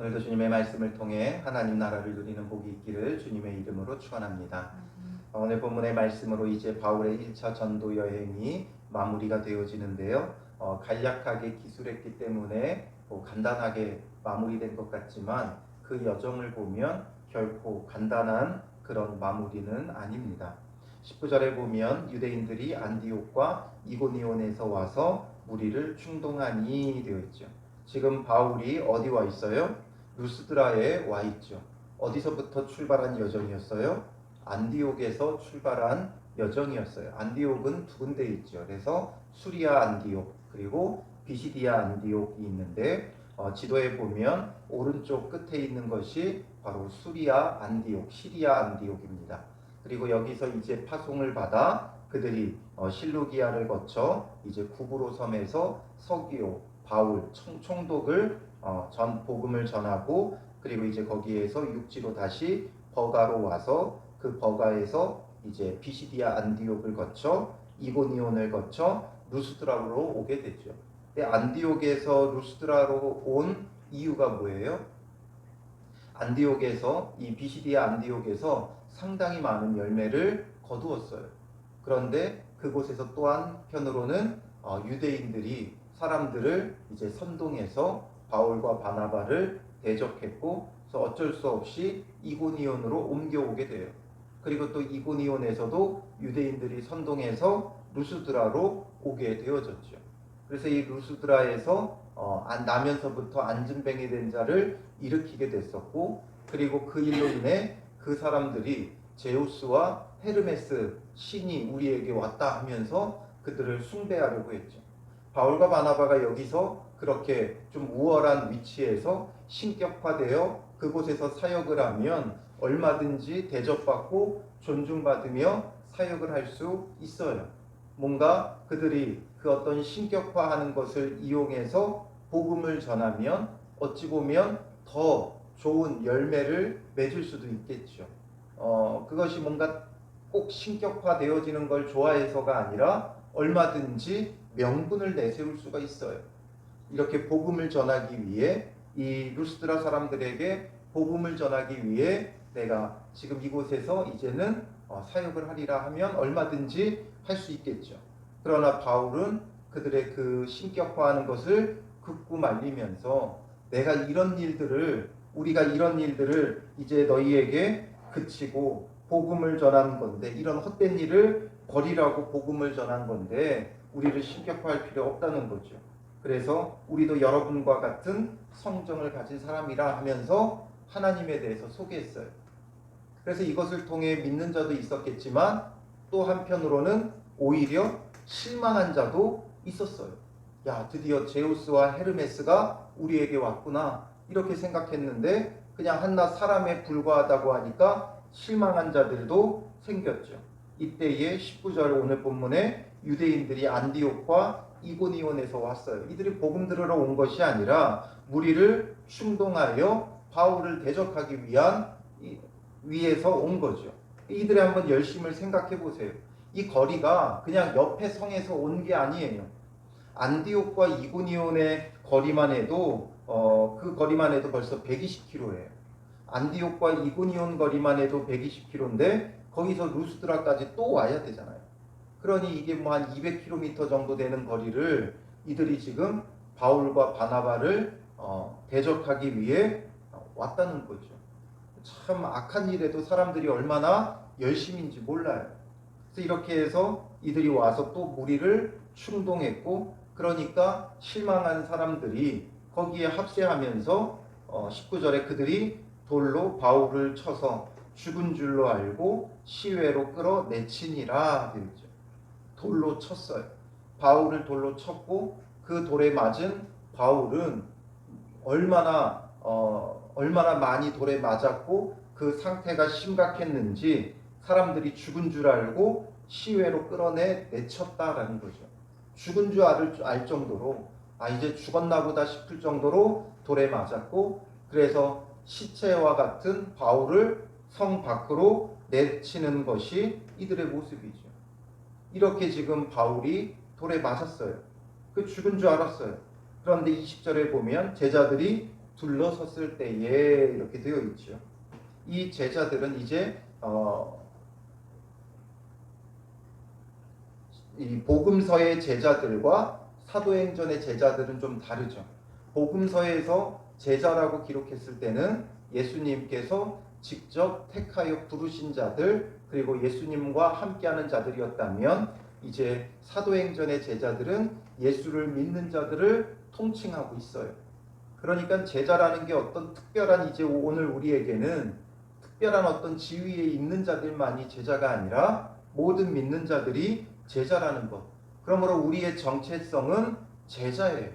오늘도 주님의 말씀을 통해 하나님 나라를 누리는 복이 있기를 주님의 이름으로 축원합니다. 어, 오늘 본문의 말씀으로 이제 바울의 1차 전도 여행이 마무리가 되어지는데요. 어, 간략하게 기술했기 때문에 뭐 간단하게 마무리된 것 같지만 그 여정을 보면 결코 간단한 그런 마무리는 아닙니다. 19절에 보면 유대인들이 안디옥과 이고니온에서 와서 무리를 충동하니 되어 있죠. 지금 바울이 어디 와 있어요? 루스드라에 와 있죠. 어디서부터 출발한 여정이었어요? 안디옥에서 출발한 여정이었어요. 안디옥은 두 군데 있죠. 그래서 수리아 안디옥 그리고 비시디아 안디옥이 있는데 어, 지도에 보면 오른쪽 끝에 있는 것이 바로 수리아 안디옥, 시리아 안디옥입니다. 그리고 여기서 이제 파송을 받아 그들이 어, 실루기아를 거쳐 이제 구브로 섬에서 서기오, 바울, 총, 총독을 어, 전 복음을 전하고 그리고 이제 거기에서 육지로 다시 버가로 와서 그 버가에서 이제 비시디아 안디옥을 거쳐 이고니온을 거쳐 루스드라로 오게 되죠. 근데 안디옥에서 루스드라로 온 이유가 뭐예요? 안디옥에서 이 비시디아 안디옥에서 상당히 많은 열매를 거두었어요. 그런데 그곳에서 또 한 편으로는 어, 유대인들이 사람들을 이제 선동해서 바울과 바나바를 대적했고 그래서 어쩔 수 없이 이고니온으로 옮겨오게 돼요. 그리고 또 이고니온에서도 유대인들이 선동해서 루스드라로 오게 되어졌죠. 그래서 이 루스드라에서 어, 안- 나면서부터 안진뱅이 된 자를 일으키게 됐었고 그리고 그 일로 인해 그 사람들이 제우스와 헤르메스 신이 우리에게 왔다 하면서 그들을 숭배하려고 했죠. 바울과 바나바가 여기서 그렇게 좀 우월한 위치에서 신격화되어 그곳에서 사역을 하면 얼마든지 대접받고 존중받으며 사역을 할 수 있어요. 뭔가 그들이 그 어떤 신격화하는 것을 이용해서 복음을 전하면 어찌 보면 더 좋은 열매를 맺을 수도 있겠죠. 어, 그것이 뭔가 꼭 신격화되어지는 걸 좋아해서가 아니라 얼마든지 명분을 내세울 수가 있어요. 이렇게 복음을 전하기 위해 이 루스드라 사람들에게 복음을 전하기 위해 내가 지금 이곳에서 이제는 어, 사역을 하리라 하면 얼마든지 할 수 있겠죠. 그러나 바울은 그들의 그 신격화하는 것을 극구 말리면서 내가 이런 일들을 우리가 이런 일들을 이제 너희에게 그치고 복음을 전하는 건데 이런 헛된 일을 버리라고 복음을 전한 건데 우리를 신격화할 필요 없다는 거죠. 그래서 우리도 여러분과 같은 성정을 가진 사람이라 하면서 하나님에 대해서 소개했어요. 그래서 이것을 통해 믿는 자도 있었겠지만 또 한편으로는 오히려 실망한 자도 있었어요. 야, 드디어 제우스와 헤르메스가 우리에게 왔구나. 이렇게 생각했는데 그냥 한낱 사람에 불과하다고 하니까 실망한 자들도 생겼죠. 이때에 19절 오늘 본문에 유대인들이 안디옥과 이고니온에서 왔어요. 이들이 복음 들으러 온 것이 아니라 무리를 충동하여 바울을 대적하기 위한 이- 위에서 온 거죠. 이들의 한번 열심을 생각해 보세요. 이 거리가 그냥 옆에 성에서 온 게 아니에요. 안디옥과 이고니온의 거리만 해도 어, 그 거리만 해도 벌써 120km예요. 안디옥과 이고니온 거리만 해도 120km인데 거기서 루스드라까지 또 와야 되잖아요. 그러니 이게 뭐 한 200km 정도 되는 거리를 이들이 지금 바울과 바나바를 어, 대적하기 위해 어, 왔다는 거죠. 참 악한 일에도 사람들이 얼마나 열심인지 몰라요. 그래서 이렇게 해서 이들이 와서 또 무리를 충동했고 그러니까 실망한 사람들이 거기에 합세하면서 어, 19절에 그들이 돌로 바울을 쳐서 죽은 줄로 알고 시외로 끌어내치니라 되어 있죠. 돌로 쳤어요. 바울을 돌로 쳤고 그 돌에 맞은 바울은 얼마나 어, 얼마나 많이 돌에 맞았고 그 상태가 심각했는지 사람들이 죽은 줄 알고 시외로 끌어내 내쳤다라는 거죠. 죽은 줄 알, 알 정도로 아 이제 죽었나 보다 싶을 정도로 돌에 맞았고 그래서 시체와 같은 바울을 성 밖으로 내치는 것이 이들의 모습이죠. 이렇게 지금 바울이 돌에 맞았어요. 그 죽은 줄 알았어요. 그런데 20절에 보면 제자들이 둘러섰을 때에 이렇게 되어 있죠. 이 제자들은 이제 어, 이 복음서의 제자들과 사도행전의 제자들은 좀 다르죠. 복음서에서 제자라고 기록했을 때는 예수님께서 직접 택하여 부르신 자들 그리고 예수님과 함께하는 자들이었다면 이제 사도행전의 제자들은 예수를 믿는 자들을 통칭하고 있어요. 그러니까 제자라는 게 어떤 특별한 이제 오늘 우리에게는 특별한 어떤 지위에 있는 자들만이 제자가 아니라 모든 믿는 자들이 제자라는 것. 그러므로 우리의 정체성은 제자예요.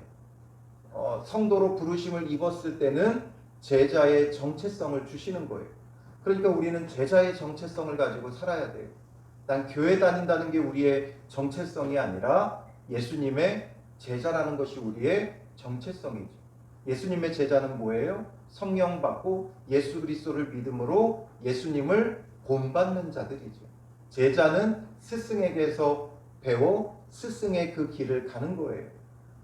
어, 성도로 부르심을 입었을 때는 제자의 정체성을 주시는 거예요. 그러니까 우리는 제자의 정체성을 가지고 살아야 돼요. 난 교회 다닌다는 게 우리의 정체성이 아니라 예수님의 제자라는 것이 우리의 정체성이죠. 예수님의 제자는 뭐예요? 성령 받고 예수 그리스도를 믿음으로 예수님을 본받는 자들이죠. 제자는 스승에게서 배워 스승의 그 길을 가는 거예요.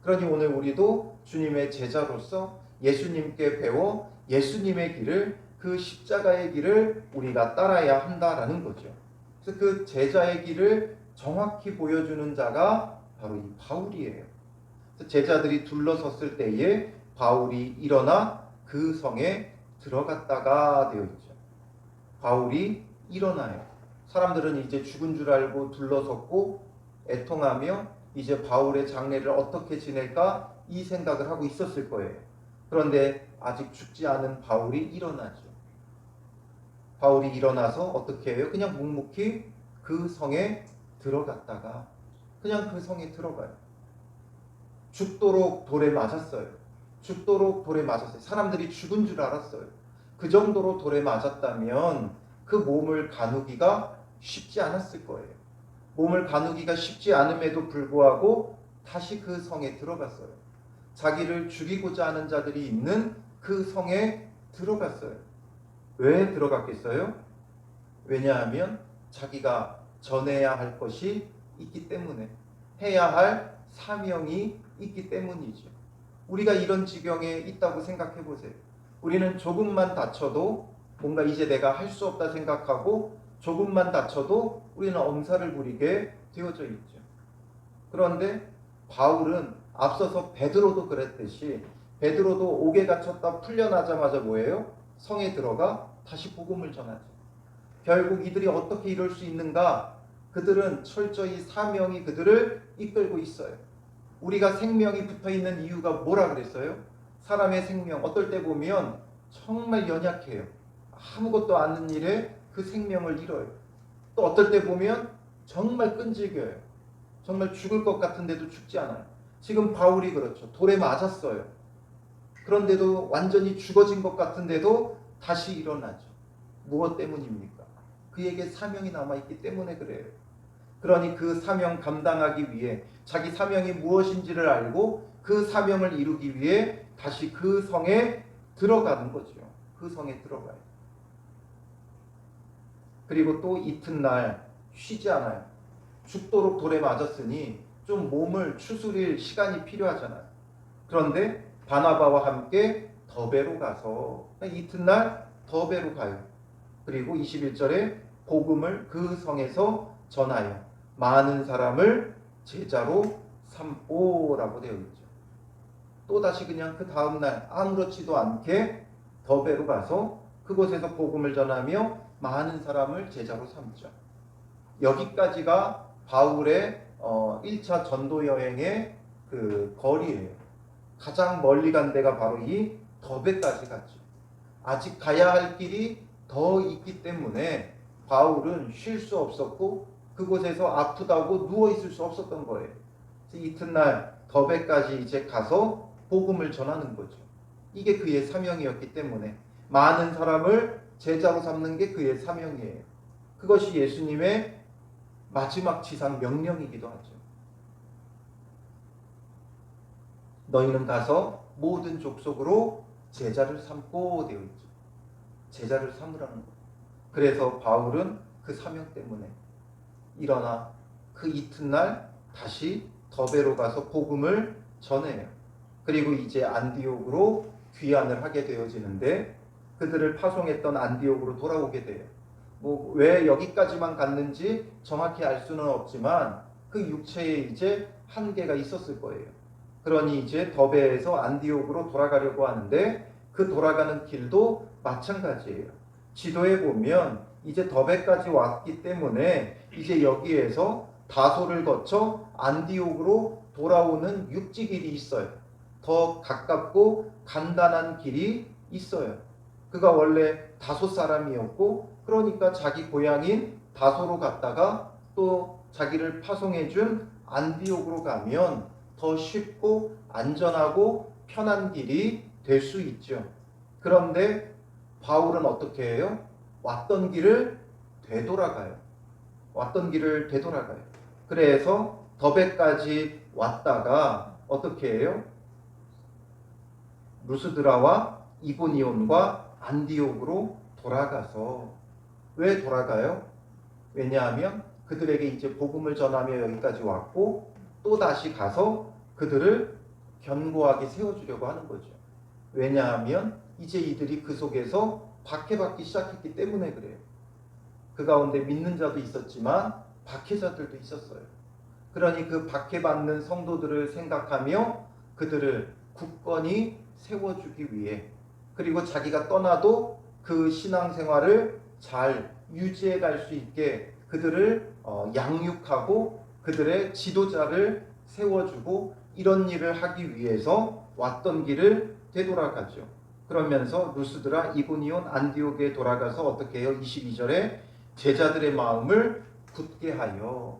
그러니 오늘 우리도 주님의 제자로서 예수님께 배워 예수님의 길을 그 십자가의 길을 우리가 따라야 한다라는 거죠. 그래서 그 제자의 길을 정확히 보여주는 자가 바로 이 바울이에요. 제자들이 둘러섰을 때에 바울이 일어나 그 성에 들어갔다가 되어 있죠. 바울이 일어나요. 사람들은 이제 죽은 줄 알고 둘러섰고 애통하며 이제 바울의 장례를 어떻게 지낼까 이 생각을 하고 있었을 거예요. 그런데 아직 죽지 않은 바울이 일어나죠. 바울이 일어나서 어떻게 해요? 그냥 묵묵히 그 성에 들어갔다가 그냥 그 성에 들어가요. 죽도록 돌에 맞았어요. 죽도록 돌에 맞았어요. 사람들이 죽은 줄 알았어요. 그 정도로 돌에 맞았다면 그 몸을 가누기가 쉽지 않았을 거예요. 몸을 가누기가 쉽지 않음에도 불구하고 다시 그 성에 들어갔어요. 자기를 죽이고자 하는 자들이 있는 그 성에 들어갔어요. 왜 들어갔겠어요? 왜냐하면 자기가 전해야 할 것이 있기 때문에 해야 할 사명이 있기 때문이죠. 우리가 이런 지경에 있다고 생각해 보세요. 우리는 조금만 다쳐도 뭔가 이제 내가 할 수 없다 생각하고 조금만 다쳐도 우리는 엄살을 부리게 되어져 있죠. 그런데 바울은 앞서서 베드로도 그랬듯이 베드로도 옥에 갇혔다 풀려나자마자 뭐예요? 성에 들어가 다시 복음을 전하죠. 결국 이들이 어떻게 이럴 수 있는가? 그들은 철저히 사명이 그들을 이끌고 있어요. 우리가 생명이 붙어 있는 이유가 뭐라 그랬어요? 사람의 생명 어떨 때 보면 정말 연약해요. 아무것도 않는 일에 그 생명을 잃어요. 또 어떨 때 보면 정말 끈질겨요. 정말 죽을 것 같은데도 죽지 않아요. 지금 바울이 그렇죠. 돌에 맞았어요. 그런데도 완전히 죽어진 것 같은데도 다시 일어나죠. 무엇 때문입니까? 그에게 사명이 남아있기 때문에 그래요. 그러니 그 사명 감당하기 위해 자기 사명이 무엇인지를 알고 그 사명을 이루기 위해 다시 그 성에 들어가는 거죠. 그 성에 들어가요. 그리고 또 이튿날 쉬지 않아요. 죽도록 돌에 맞았으니 좀 몸을 추스릴 시간이 필요하잖아요. 그런데 바나바와 함께 더베로 가서 이튿날 더베로 가요. 그리고 21절에 복음을 그 성에서 전하여 많은 사람을 제자로 삼고라고 되어 있죠. 또 다시 그냥 그 다음 날 아무렇지도 않게 더베로 가서 그곳에서 복음을 전하며 많은 사람을 제자로 삼죠. 여기까지가 바울의 어, 1차 전도 여행의 그 거리예요. 가장 멀리 간 데가 바로 이 더베까지 갔죠. 아직 가야 할 길이 더 있기 때문에 바울은 쉴 수 없었고 그곳에서 아프다고 누워 있을 수 없었던 거예요. 이튿날 더베까지 이제 가서 복음을 전하는 거죠. 이게 그의 사명이었기 때문에 많은 사람을 제자로 삼는 게 그의 사명이에요. 그것이 예수님의 마지막 지상 명령이기도 하죠. 너희는 가서 모든 족속으로 제자를 삼고 되어 있죠. 제자를 삼으라는 거. 그래서 바울은 그 사명 때문에 일어나 그 이튿날 다시 더베로 가서 복음을 전해요. 그리고 이제 안디옥으로 귀환을 하게 되어지는데 그들을 파송했던 안디옥으로 돌아오게 돼요. 뭐 왜 여기까지만 갔는지 정확히 알 수는 없지만 그 육체에 이제 한계가 있었을 거예요. 그러니 이제 더베에서 안디옥으로 돌아가려고 하는데 그 돌아가는 길도 마찬가지예요. 지도에 보면 이제 더베까지 왔기 때문에 이제 여기에서 다소를 거쳐 안디옥으로 돌아오는 육지 길이 있어요. 더 가깝고 간단한 길이 있어요. 그가 원래 다소 사람이었고 그러니까 자기 고향인 다소로 갔다가 또 자기를 파송해 준 안디옥으로 가면 더 쉽고 안전하고 편한 길이 될 수 있죠. 그런데 바울은 어떻게 해요? 왔던 길을 되돌아가요. 왔던 길을 되돌아가요. 그래서 더베까지 왔다가 어떻게 해요? 루스드라와 이고니온과 안디옥으로 돌아가서 왜 돌아가요? 왜냐하면 그들에게 이제 복음을 전하며 여기까지 왔고 또 다시 가서 그들을 견고하게 세워주려고 하는 거죠. 왜냐하면 이제 이들이 그 속에서 박해받기 시작했기 때문에 그래요. 그 가운데 믿는 자도 있었지만 박해자들도 있었어요. 그러니 그 박해받는 성도들을 생각하며 그들을 굳건히 세워주기 위해 그리고 자기가 떠나도 그 신앙생활을 잘 유지해 갈 수 있게 그들을 어, 양육하고 그들의 지도자를 세워주고 이런 일을 하기 위해서 왔던 길을 되돌아가죠. 그러면서 루스드라 이고니온 안디옥에 돌아가서 어떻게 해요? 22절에 제자들의 마음을 굳게 하여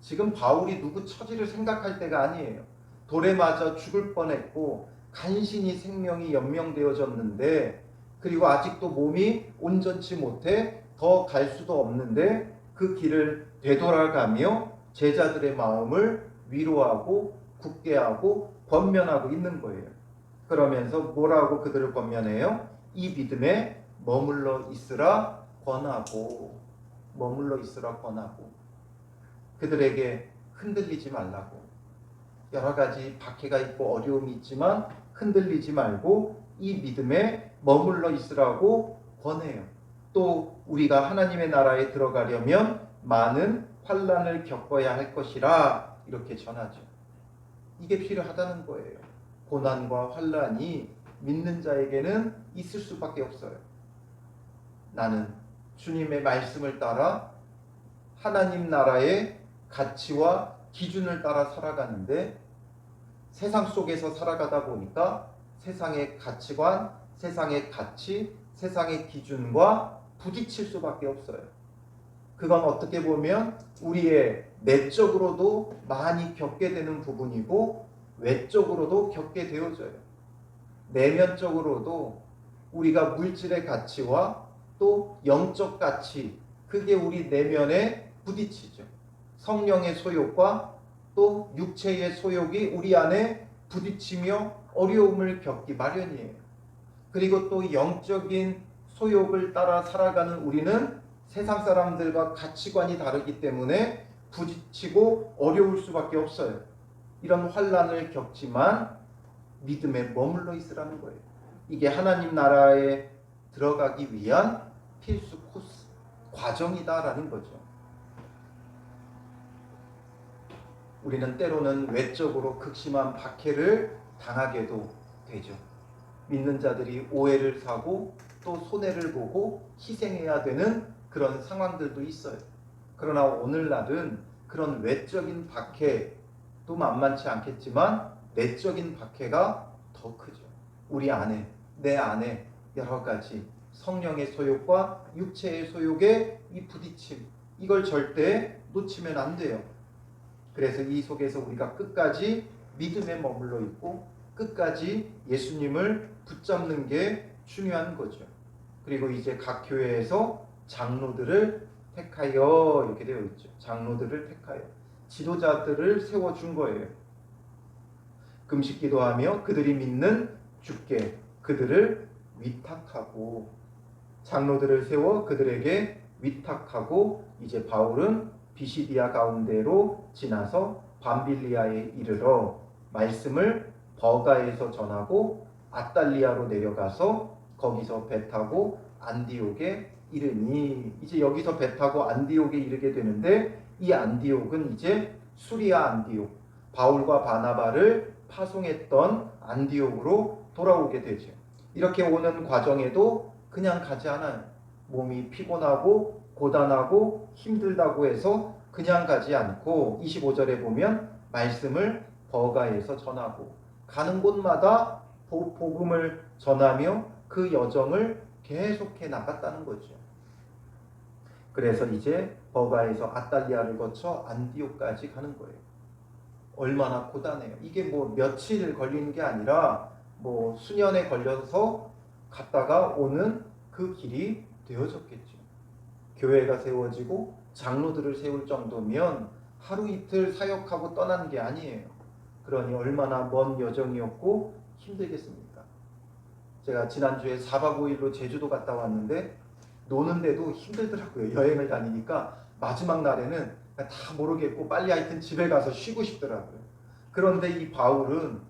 지금 바울이 누구 처지를 생각할 때가 아니에요. 돌에 맞아 죽을 뻔했고 간신히 생명이 연명되어졌는데 그리고 아직도 몸이 온전치 못해 더 갈 수도 없는데 그 길을 되돌아가며 제자들의 마음을 위로하고 굳게 하고 권면하고 있는 거예요. 그러면서 뭐라고 그들을 권면해요? 이 믿음에 머물러 있으라 권하고 머물러 있으라 권하고 그들에게 흔들리지 말라고 여러 가지 박해가 있고 어려움이 있지만 흔들리지 말고 이 믿음에 머물러 있으라고 권해요. 또 우리가 하나님의 나라에 들어가려면 많은 환란을 겪어야 할 것이라 이렇게 전하죠. 이게 필요하다는 거예요. 고난과 환란이 믿는 자에게는 있을 수밖에 없어요. 나는 주님의 말씀을 따라 하나님 나라의 가치와 기준을 따라 살아가는데 세상 속에서 살아가다 보니까 세상의 가치관, 세상의 가치, 세상의 기준과 부딪힐 수밖에 없어요. 그건 어떻게 보면 우리의 내적으로도 많이 겪게 되는 부분이고 외적으로도 겪게 되어져요. 내면적으로도 우리가 물질의 가치와 또 영적 가치, 그게 우리 내면에 부딪히죠. 성령의 소욕과 또 육체의 소욕이 우리 안에 부딪히며 어려움을 겪기 마련이에요. 그리고 또 영적인 소욕을 따라 살아가는 우리는 세상 사람들과 가치관이 다르기 때문에 부딪히고 어려울 수밖에 없어요. 이런 환란을 겪지만 믿음에 머물러 있으라는 거예요. 이게 하나님 나라에 들어가기 위한 필수 코스 과정이다라는 거죠. 우리는 때로는 외적으로 극심한 박해를 당하게도 되죠. 믿는 자들이 오해를 사고 또 손해를 보고 희생해야 되는 그런 상황들도 있어요. 그러나 오늘날은 그런 외적인 박해도 만만치 않겠지만 내적인 박해가 더 크죠. 우리 안에, 내 안에 여러 가지 성령의 소욕과 육체의 소욕의 이 부딪힘, 이걸 절대 놓치면 안 돼요. 그래서 이 속에서 우리가 끝까지 믿음에 머물러 있고 끝까지 예수님을 붙잡는 게 중요한 거죠. 그리고 이제 각 교회에서 장로들을 택하여 이렇게 되어 있죠. 장로들을 택하여 지도자들을 세워 준 거예요. 금식 기도하며 그들이 믿는 주께 그들을 위탁하고 장로들을 세워 그들에게 위탁하고 이제 바울은 비시디아 가운데로 지나서 밤빌리아에 이르러 말씀을 버가에서 전하고 아달리아로 내려가서 거기서 배 타고 안디옥에 이르니 이제 여기서 배 타고 안디옥에 이르게 되는데 이 안디옥은 이제 수리아 안디옥 바울과 바나바를 파송했던 안디옥으로 돌아오게 되죠. 이렇게 오는 과정에도 그냥 가지 않아요. 몸이 피곤하고 고단하고 힘들다고 해서 그냥 가지 않고 25절에 보면 말씀을 버가에서 전하고 가는 곳마다 보- 복음을 전하며 그 여정을 계속해 나갔다는 거죠. 그래서 이제 버가에서 아달리아를 거쳐 안디옥까지 가는 거예요. 얼마나 고단해요. 이게 뭐 며칠 걸리는 게 아니라 뭐 수년에 걸려서 갔다가 오는 그 길이 되어졌겠죠. 교회가 세워지고 장로들을 세울 정도면 하루 이틀 사역하고 떠나는 게 아니에요. 그러니 얼마나 먼 여정이었고 힘들겠습니까? 제가 지난주에 4박 5일로 제주도 갔다 왔는데 노는데도 힘들더라고요. 여행을 다니니까 마지막 날에는 다 모르겠고 빨리 하여튼 집에 가서 쉬고 싶더라고요. 그런데 이 바울은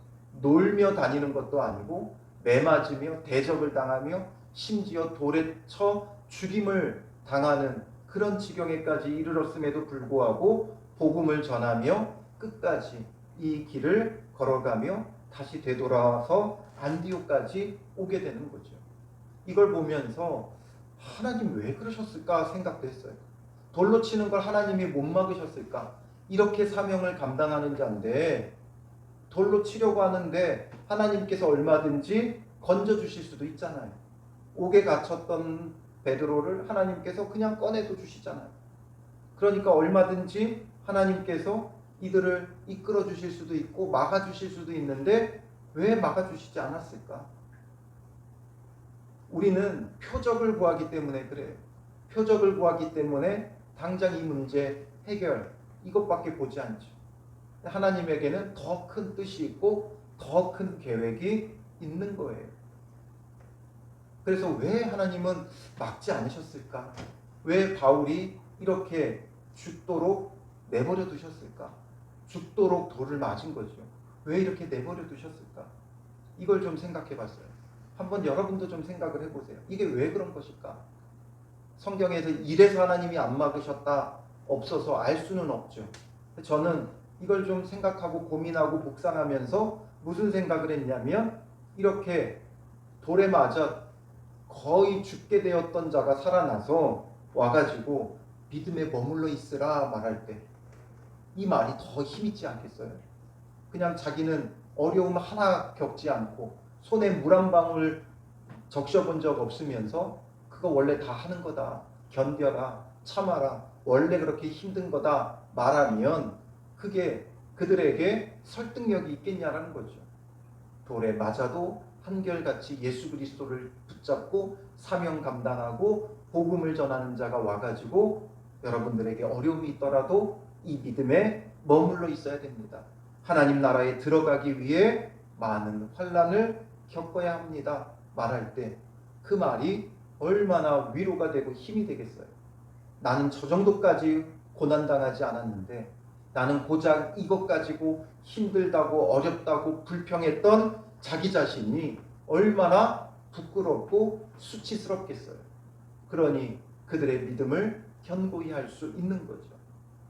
놀며 다니는 것도 아니고 매맞으며 대적을 당하며 심지어 돌에 쳐 죽임을 당하는 그런 지경에까지 이르렀음에도 불구하고 복음을 전하며 끝까지 이 길을 걸어가며 다시 되돌아와서 안디옥까지 오게 되는 거죠. 이걸 보면서 하나님 왜 그러셨을까 생각도 했어요. 돌로 치는 걸 하나님이 못 막으셨을까? 이렇게 사명을 감당하는 자인데 돌로 치려고 하는데 하나님께서 얼마든지 건져 주실 수도 있잖아요. 옥에 갇혔던 베드로를 하나님께서 그냥 꺼내도 주시잖아요. 그러니까 얼마든지 하나님께서 이들을 이끌어 주실 수도 있고 막아 주실 수도 있는데 왜 막아 주시지 않았을까? 우리는 표적을 구하기 때문에 그래요. 표적을 구하기 때문에 당장 이 문제 해결 이것밖에 보지 않죠. 하나님에게는 더 큰 뜻이 있고 더 큰 계획이 있는 거예요. 그래서 왜 하나님은 막지 않으셨을까? 왜 바울이 이렇게 죽도록 내버려 두셨을까? 죽도록 돌을 맞은 거죠. 왜 이렇게 내버려 두셨을까? 이걸 좀 생각해 봤어요. 한번 여러분도 좀 생각을 해보세요. 이게 왜 그런 것일까? 성경에서 이래서 하나님이 안 막으셨다 없어서 알 수는 없죠. 저는 이걸 좀 생각하고 고민하고 묵상하면서 무슨 생각을 했냐면 이렇게 돌에 맞아 거의 죽게 되었던 자가 살아나서 와가지고 믿음에 머물러 있으라 말할 때 이 말이 더 힘있지 않겠어요? 그냥 자기는 어려움 하나 겪지 않고 손에 물 한 방울 적셔본 적 없으면서 그거 원래 다 하는 거다. 견뎌라. 참아라. 원래 그렇게 힘든 거다. 말하면 그게 그들에게 설득력이 있겠냐라는 거죠. 돌에 맞아도 한결같이 예수 그리스도를 붙잡고 사명 감당하고 복음을 전하는 자가 와가지고 여러분들에게 어려움이 있더라도 이 믿음에 머물러 있어야 됩니다. 하나님 나라에 들어가기 위해 많은 환란을 겪어야 합니다. 말할 때 그 말이 얼마나 위로가 되고 힘이 되겠어요. 나는 저 정도까지 고난당하지 않았는데 나는 고작 이것 가지고 힘들다고 어렵다고 불평했던 자기 자신이 얼마나 부끄럽고 수치스럽겠어요. 그러니 그들의 믿음을 견고히 할 수 있는 거죠.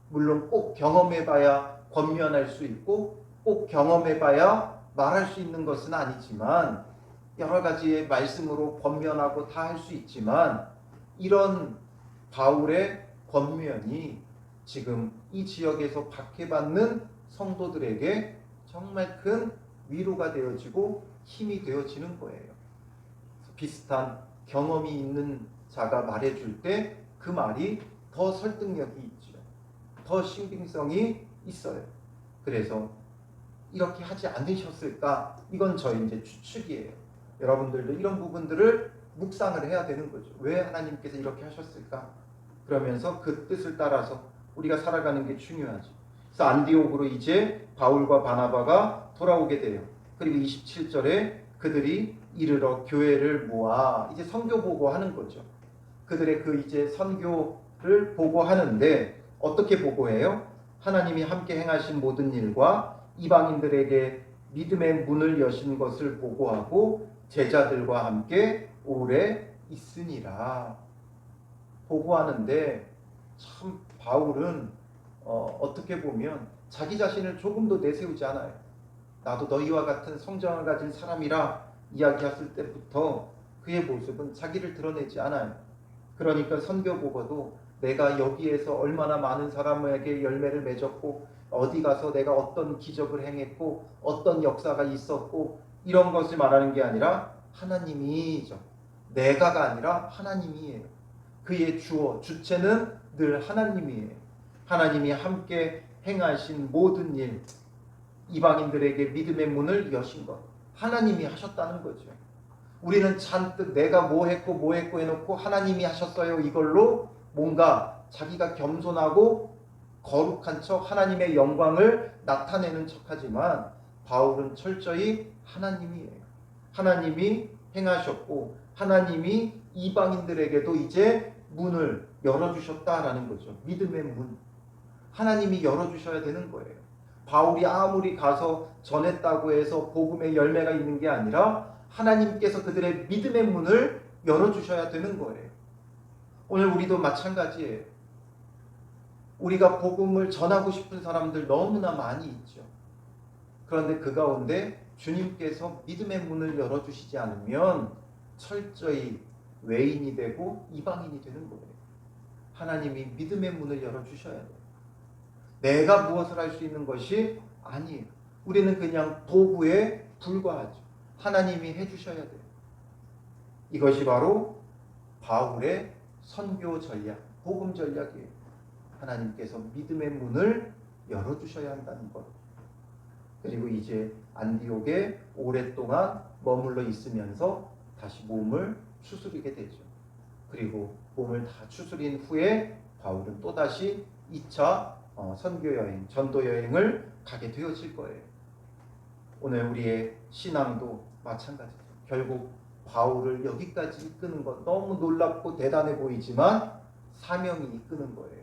물론 꼭 경험해봐야 권면할 수 있고 꼭 경험해봐야 말할 수 있는 것은 아니지만 여러 가지의 말씀으로 권면하고 다 할 수 있지만 이런 바울의 권면이 지금 이 지역에서 박해받는 성도들에게 정말 큰 위로가 되어지고 힘이 되어지는 거예요. 비슷한 경험이 있는 자가 말해줄 때 그 말이 더 설득력이 있죠. 더 신빙성이 있어요. 그래서 이렇게 하지 않으셨을까? 이건 저희 이제 추측이에요. 여러분들도 이런 부분들을 묵상을 해야 되는 거죠. 왜 하나님께서 이렇게 하셨을까? 그러면서 그 뜻을 따라서 우리가 살아가는 게 중요하지. 그래서 안디옥으로 이제 바울과 바나바가 돌아오게 돼요. 그리고 27절에 그들이 이르러 교회를 모아 이제 선교 보고하는 거죠. 그들의 그 이제 선교를 보고하는데 어떻게 보고해요? 하나님이 함께 행하신 모든 일과 이방인들에게 믿음의 문을 여신 것을 보고하고 제자들과 함께 오래 있으니라 보고하는데 참 바울은 어, 어떻게 보면 자기 자신을 조금도 내세우지 않아요. 나도 너희와 같은 성장을 가진 사람이라 이야기했을 때부터 그의 모습은 자기를 드러내지 않아요. 그러니까 선교 보고도 내가 여기에서 얼마나 많은 사람에게 열매를 맺었고 어디 가서 내가 어떤 기적을 행했고 어떤 역사가 있었고 이런 것을 말하는 게 아니라 하나님이죠. 내가가 아니라 하나님이에요. 그의 주어 주체는 늘 하나님이에요. 하나님이 함께 행하신 모든 일 이방인들에게 믿음의 문을 여신 것 하나님이 하셨다는 거죠. 우리는 잔뜩 내가 뭐 했고 뭐 했고 해놓고 하나님이 하셨어요 이걸로 뭔가 자기가 겸손하고 거룩한 척 하나님의 영광을 나타내는 척하지만 바울은 철저히 하나님이에요. 하나님이 행하셨고 하나님이 이방인들에게도 이제 문을 열어주셨다라는 거죠. 믿음의 문. 하나님이 열어주셔야 되는 거예요. 바울이 아무리 가서 전했다고 해서 복음의 열매가 있는 게 아니라 하나님께서 그들의 믿음의 문을 열어주셔야 되는 거예요. 오늘 우리도 마찬가지예요. 우리가 복음을 전하고 싶은 사람들 너무나 많이 있죠. 그런데 그 가운데 주님께서 믿음의 문을 열어주시지 않으면 철저히 외인이 되고 이방인이 되는 거예요. 하나님이 믿음의 문을 열어주셔야 돼요. 내가 무엇을 할 수 있는 것이 아니에요. 우리는 그냥 도구에 불과하죠. 하나님이 해주셔야 돼요. 이것이 바로 바울의 선교 전략, 복음 전략이에요. 하나님께서 믿음의 문을 열어주셔야 한다는 것. 그리고 이제 안디옥에 오랫동안 머물러 있으면서 다시 몸을 추스리게 되죠. 그리고 몸을 다 추스린 후에 바울은 또다시 2차 어, 선교 여행, 전도 여행을 가게 되어질 거예요. 오늘 우리의 신앙도 마찬가지죠. 결국 바울을 여기까지 이끄는 것 너무 놀랍고 대단해 보이지만 사명이 이끄는 거예요.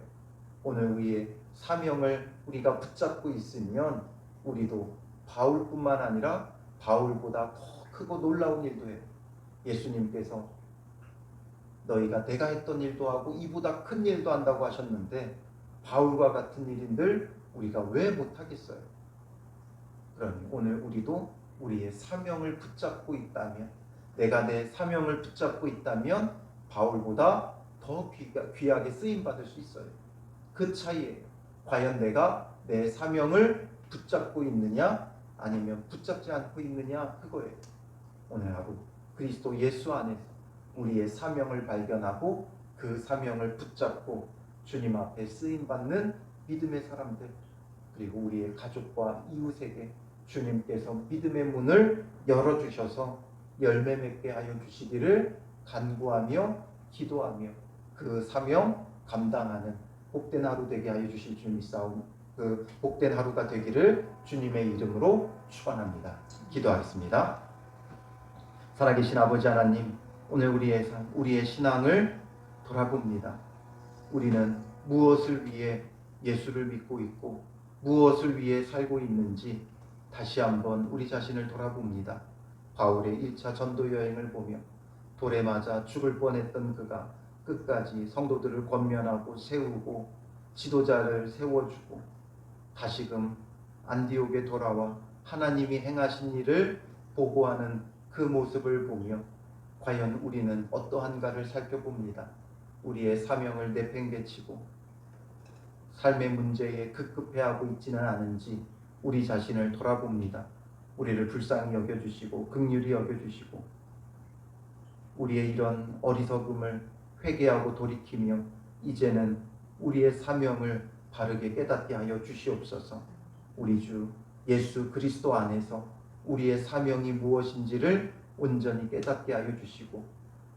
오늘 우리의 사명을 우리가 붙잡고 있으면 우리도 바울뿐만 아니라 바울보다 더 크고 놀라운 일도 해요. 예수님께서 너희가 내가 했던 일도 하고 이보다 큰 일도 한다고 하셨는데 바울과 같은 일인들 우리가 왜 못하겠어요? 그러니 오늘 우리도 우리의 사명을 붙잡고 있다면 내가 내 사명을 붙잡고 있다면 바울보다 더 귀하, 귀하게 쓰임 받을 수 있어요. 그 차이예요. 과연 내가 내 사명을 붙잡고 있느냐 아니면 붙잡지 않고 있느냐 그거예요. 오늘 하루 그리스도 예수 안에서 우리의 사명을 발견하고 그 사명을 붙잡고 주님 앞에 쓰임 받는 믿음의 사람들 그리고 우리의 가족과 이웃에게 주님께서 믿음의 문을 열어 주셔서 열매 맺게 하여 주시기를 간구하며 기도하며 그 사명 감당하는 복된 하루 되게 하여 주실 줄 믿사옵 그 복된 하루가 되기를 주님의 이름으로 축원합니다. 기도하겠습니다. 살아계신 아버지 하나님, 오늘 우리의 삶, 우리의 신앙을 돌아봅니다. 우리는 무엇을 위해 예수를 믿고 있고 무엇을 위해 살고 있는지 다시 한번 우리 자신을 돌아봅니다. 바울의 1차 전도 여행을 보며 돌에 맞아 죽을 뻔했던 그가 끝까지 성도들을 권면하고 세우고 지도자를 세워주고 다시금 안디옥에 돌아와 하나님이 행하신 일을 보고하는 그 모습을 보며 과연 우리는 어떠한가를 살펴봅니다. 우리의 사명을 내팽개치고 삶의 문제에 급급해하고 있지는 않은지 우리 자신을 돌아봅니다. 우리를 불쌍히 여겨주시고 극률이 여겨주시고 우리의 이런 어리석음을 회개하고 돌이키며 이제는 우리의 사명을 바르게 깨닫게 하여 주시옵소서. 우리 주 예수 그리스도 안에서 우리의 사명이 무엇인지를 온전히 깨닫게 하여 주시고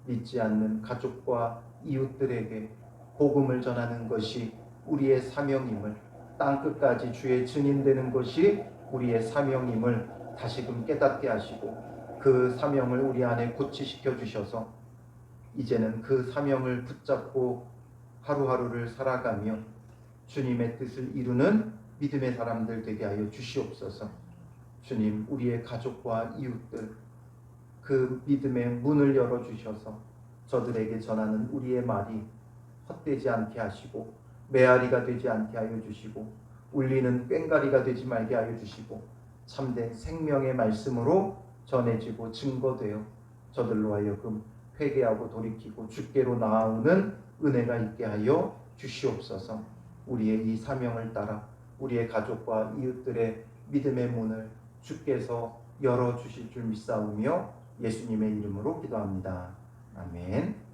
믿지 않는 가족과 이웃들에게 복음을 전하는 것이 우리의 사명임을 땅 끝까지 주의 증인되는 것이 우리의 사명임을 다시금 깨닫게 하시고 그 사명을 우리 안에 고치시켜 주셔서 이제는 그 사명을 붙잡고 하루하루를 살아가며 주님의 뜻을 이루는 믿음의 사람들 되게 하여 주시옵소서. 주님, 우리의 가족과 이웃들, 그 믿음의 문을 열어 주셔서 저들에게 전하는 우리의 말이 헛되지 않게 하시고 메아리가 되지 않게 하여 주시고 울리는 꽹가리가 되지 말게 하여 주시고 참된 생명의 말씀으로 전해지고 증거되어 저들로 하여금 회개하고 돌이키고 주께로 나아오는 은혜가 있게 하여 주시옵소서. 우리의 이 사명을 따라 우리의 가족과 이웃들의 믿음의 문을 주께서 열어 주실 줄 믿사오며 예수님의 이름으로 기도합니다. 아멘.